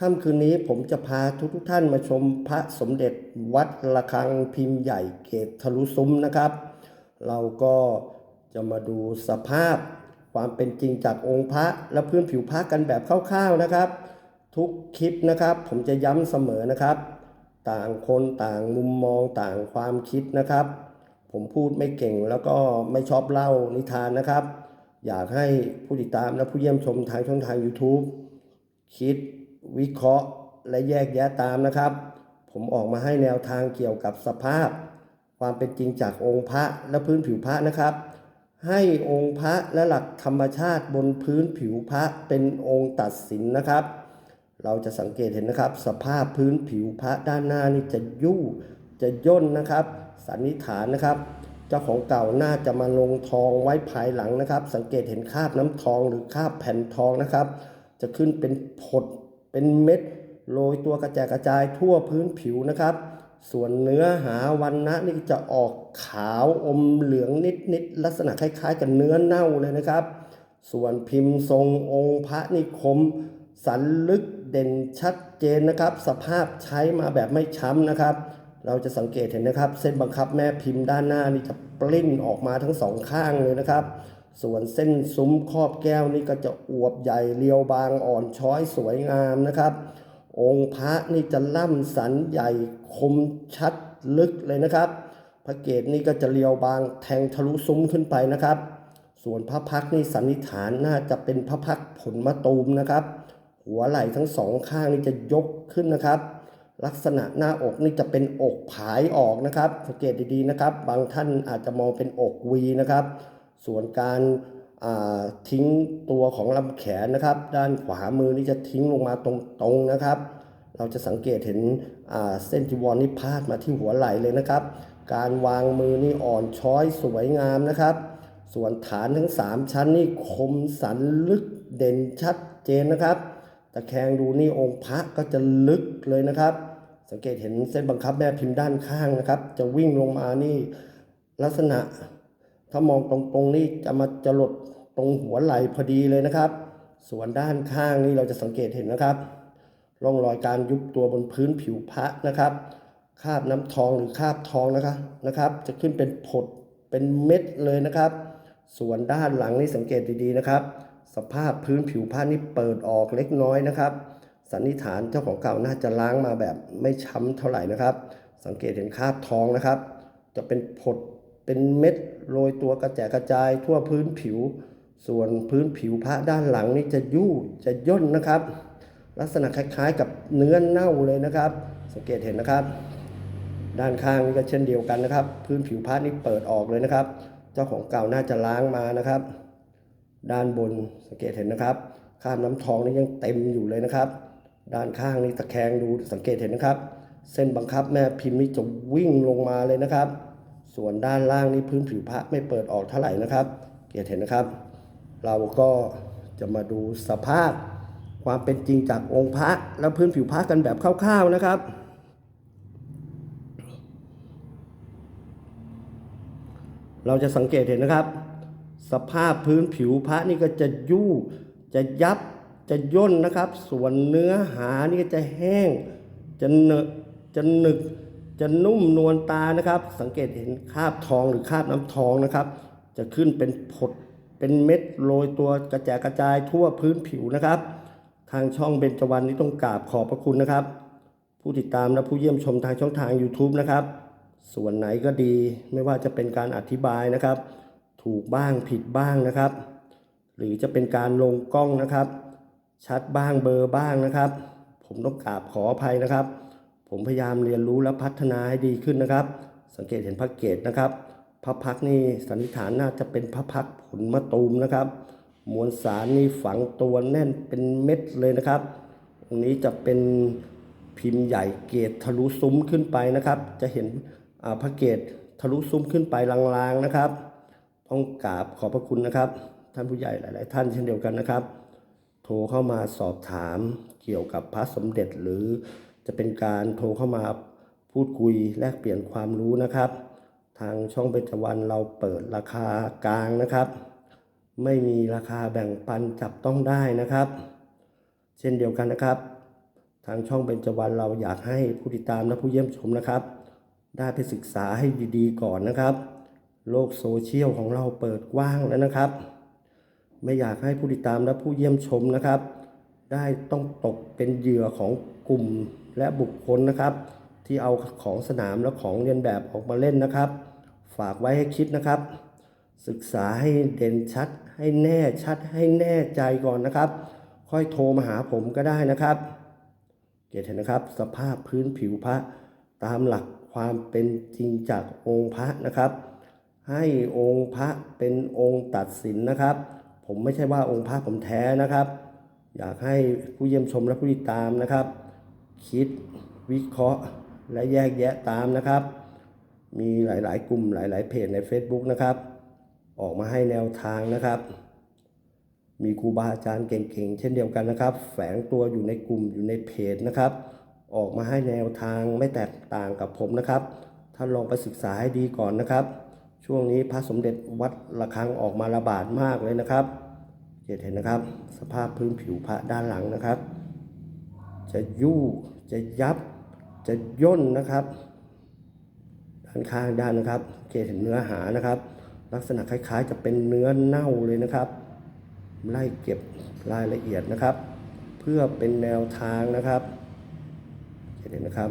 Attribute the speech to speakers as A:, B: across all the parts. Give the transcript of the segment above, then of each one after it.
A: ค่ำคืนนี้ผมจะพาทุกท่านมาชมพระสมเด็จวัดระฆังพิมพ์ใหญ่เกตทะลุซุ้มนะครับ เราก็จะมาดูสภาพความเป็นจริงจากองค์พระและพื้นผิวพระกันแบบคร่าวๆนะครับ ทุกคลิปนะครับ ผมจะย้ำเสมอนะครับ ต่างคนต่างมุมมองต่างความคิดนะครับ ผมพูดไม่เก่งแล้วก็ไม่ชอบเล่านิทานนะครับ อยากให้ผู้ติดตามและผู้เยี่ยมชมทางช่องทาง YouTube คิด วิเคราะห์และแยกแยะตามนะครับ ผมออกมาให้แนวทางเกี่ยวกับสภาพ ความเป็นจริงจากองค์พระและพื้นผิวพระนะครับ ให้องค์พระและหลักธรรมชาติบนพื้นผิวพระเป็นองค์ตัดสินนะครับ เราจะสังเกตเห็นนะครับ สภาพพื้นผิวพระด้านหน้านี่จะยู่จะย่นนะครับ สันนิษฐานนะครับเจ้าของเก่าน่าจะมาลงทองไว้ภายหลังนะครับ สังเกตเห็นคราบน้ำทองหรือคราบแผ่นทองนะครับ จะขึ้นเป็นผด เป็นเม็ดโรยตัวกระจายกระจายทั่วพื้นผิวนะครับ ส่วนเนื้อหาวันนะนี่จะออกขาวอมเหลืองนิดๆลักษณะคล้ายๆ กับเนื้อเน่าเลยนะครับ ส่วนพิมพ์ทรงองค์พระนิคม สันลึกเด่นชัดเจนนะครับ สภาพใช้มาแบบไม่ช้ำนะครับ เราจะสังเกตเห็นนะครับ เส้นบังคับแม่พิมพ์ด้านหน้านี่จะปลิ้นออกมาทั้งสองข้างเลยนะครับ ส่วนเส้นซุ้มครอบแก้วนี่ก็จะอวบใหญ่เรียวบางอ่อนช้อยสวยงามนะครับ องค์พระนี่จะล่ำสันใหญ่คมชัดลึกเลยนะครับ พระเกศนี่ก็จะเรียวบางแทงทะลุซุ้มขึ้นไปนะครับ ส่วนพระพักนี่สันนิษฐานน่าจะเป็นพระพักผลมะตูมนะครับ หัวไหล่ทั้งสองข้างนี่จะยกขึ้นนะครับ ลักษณะหน้าอกนี่จะเป็นอกผายออกนะครับ สังเกตดีๆนะครับ บางท่านอาจจะมองเป็นอกวีนะครับ ส่วนการาทิ้งตัวของลำแขนนะครับ ด้านขวามือนี่จะทิ้งลงมาตรงๆนะครับ เราจะสังเกตเห็นเส้นจีวรนี่พาดมาที่หัวไหล่เลยนะครับ การวางมือนี่อ่อนช้อยสวยงามนะครับ ส่วนฐานทั้ง 3 ชั้นนี่คมสันลึกเด่นชัดเจนนะครับตะแคงดูนี่องค์พระก็จะลึกเลยนะครับ สังเกตเห็นเส้นบังคับแม่พิมพ์ด้านข้างนะครับ จะวิ่งลงมานี่ลักษณะ ถ้ามองตรงๆนี่จะมาจะหลดตรงหัวไหล่พอดีเลยนะครับ ส่วนด้านข้างนี่เราจะสังเกตเห็นนะครับ ร่องรอยการยุบตัวบนพื้นผิวพระนะครับ คาบน้ำทองหรือคาบทองนะครับนะครับ จะขึ้นเป็นผดเป็นเม็ดเลยนะครับ ส่วนด้านหลังนี่สังเกตดีๆนะครับ สภาพพื้นผิวพระนี่เปิดออกเล็กน้อยนะครับ สันนิษฐานเจ้าของเก่าน่าจะล้างมาแบบไม่ช้ำเท่าไหร่นะครับ สังเกตเห็นคาบทองนะครับ จะเป็นผดเป็นเม็ด โรยตัวกระแจกระจายทั่วพื้นผิว ส่วนพื้นผิวพระด้านหลังนี่จะยู่จะย่นนะครับ ลักษณะคล้ายๆ กับเนื้อเน่าเลยนะครับ สังเกตเห็นนะครับ ด้านข้างนี่ก็เช่นเดียวกันนะครับ พื้นผิวพระนี่เปิดออกเลยนะครับ เจ้าของเก่าน่าจะล้างมานะครับ ด้านบนสังเกตเห็นนะครับคราบน้ำทองนี่ยังเต็มอยู่เลยนะครับ ด้านข้างนี่ตะแคงดูสังเกตเห็นนะครับ เส้นบังคับแม่พิมพ์นี่จะวิ่งลงมาเลยนะครับ ส่วนด้านล่างนี่พื้นผิวพระไม่เปิดออกเท่าไหร่นะครับเกียรติเห็นนะครับ เราก็จะมาดูสภาพความเป็นจริงจากองค์พระและพื้นผิวพระกันแบบคร่าวๆนะครับเราจะสังเกตเห็นนะครับ สภาพพื้นผิวพระนี่ก็จะยู่จะยับจะย่นนะครับ ส่วนเนื้อหานี่ก็จะแห้ง จะเนะจะหนึก จะนุ่มนวลตานะครับ สังเกตเห็นคราบทองหรือคราบน้ำทองนะครับ จะขึ้นเป็นผดเป็นเม็ดโรยตัวกระจายกระจายทั่วพื้นผิวนะครับ ทางช่องเบญจวรรณนี่ต้องกราบขอบพระคุณนะครับ ผู้ติดตามและผู้เยี่ยมชมทางช่องทาง YouTube นะครับ ส่วนไหนก็ดีไม่ว่าจะเป็นการอธิบายนะครับ ถูกบ้างผิดบ้างนะครับ หรือจะเป็นการลงกล้องนะครับ ชัดบ้างเบลอร์บ้างนะครับ ผมต้องกราบขออภัยนะครับ ผมพยายามเรียนรู้และพัฒนาให้ดีขึ้นนะครับ สังเกตเห็นพระเกตนะครับพระพักนี่สันนิษฐานน่าจะเป็นพระพักผลมะตูมนะครับ มวลสารนี่ฝังตัวแน่นเป็นเม็ดเลยนะครับตรงนี้จะเป็นพิมพ์ใหญ่เกตทะลุซุ้มขึ้นไปนะครับ จะเห็นพระเกตทะลุซุ้มขึ้นไปลางๆนะครับ ต้องกราบขอบพระคุณนะครับ ท่านผู้ใหญ่หลาย ๆ ท่านเช่นเดียวกันนะครับ โทรเข้ามาสอบถามเกี่ยวกับพระสมเด็จหรือ จะเป็นการโทรเข้ามาพูดคุยแลกเปลี่ยนความรู้นะครับ ทางช่องเบญจวรรณเราเปิดราคากลางนะครับ ไม่มีราคาแบ่งปันจับต้องได้นะครับ เช่นเดียวกันนะครับ ทางช่องเบญจวรรณเราอยากให้ผู้ติดตามและผู้เยี่ยมชมนะครับ ได้ไปศึกษาให้ดีๆ ก่อนนะครับ โลกโซเชียลของเราเปิดกว้างแล้วนะครับ ไม่อยากให้ผู้ติดตามและผู้เยี่ยมชมนะครับ ได้ต้องตกเป็นเหยื่อของกลุ่ม และบุคคลนะครับ ที่เอาของสนามและของเรียนแบบออกมาเล่นนะครับ ฝากไว้ให้คิดนะครับ ศึกษาให้เด่นชัด ให้แน่ชัด ให้แน่ใจก่อนนะครับ ค่อยโทรมาหาผมก็ได้นะครับเกตเห็นนะครับ สภาพพื้นผิวพระตามหลักความเป็นจริงจากองค์พระนะครับ ให้องค์พระเป็นองค์ตัดสินนะครับ ผมไม่ใช่ว่าองค์พระผมแท้นะครับ อยากให้ผู้เยี่ยมชมและผู้ติดตามนะครับ คิดวิเคราะห์และแยกแยะตามนะครับ มีหลายๆ กลุ่มหลาย ๆ เพจใน Facebook นะครับ ออกมาให้แนวทางนะครับ มีครูบาอาจารย์เก่งๆ เช่นเดียวกันนะครับ แฝงตัวอยู่ในกลุ่มอยู่ในเพจนะครับ ออกมาให้แนวทางไม่แตกต่างกับผมนะครับ ท่านลองไปศึกษาให้ดีก่อนนะครับ ช่วงนี้พระสมเด็จวัดระฆังออกมาระบาดมากเลยนะครับเห็นนะครับ สภาพพื้นผิวพระด้านหลังนะครับ จะยู่จะยับ จะย่นนะครับ ด้านข้างด้านนะครับเกตเห็นเนื้อหานะครับ ลักษณะคล้ายๆ จะเป็นเนื้อเน่าเลยนะครับ ไล่เก็บรายละเอียดนะครับ เพื่อเป็นแนวทางนะครับเห็นนะครับ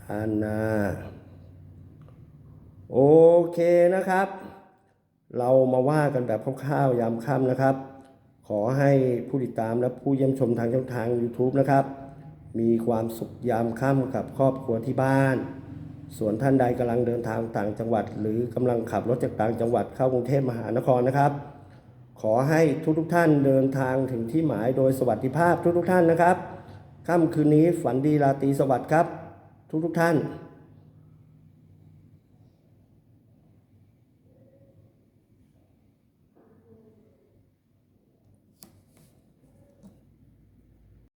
A: ด้านหน้าโอเคนะครับ เรามาว่ากันแบบคร่าวๆยามค่ำนะครับ ขอให้ผู้ติดตามและผู้เยี่ยมชมทางช่องทาง YouTube นะครับ มีความสุขยามค่ำกับครอบครัวที่บ้าน ส่วนท่านใดกำลังเดินทางต่างจังหวัด หรือกำลังขับรถจากต่างจังหวัดเข้ากรุงเทพมหานครนะครับ ขอให้ทุกๆท่านเดินทางถึงที่หมายโดยสวัสดิภาพทุกๆท่านนะครับค่ำคืนนี้ฝันดีราตรีสวัสดิ์ครับ ทุกๆท่าน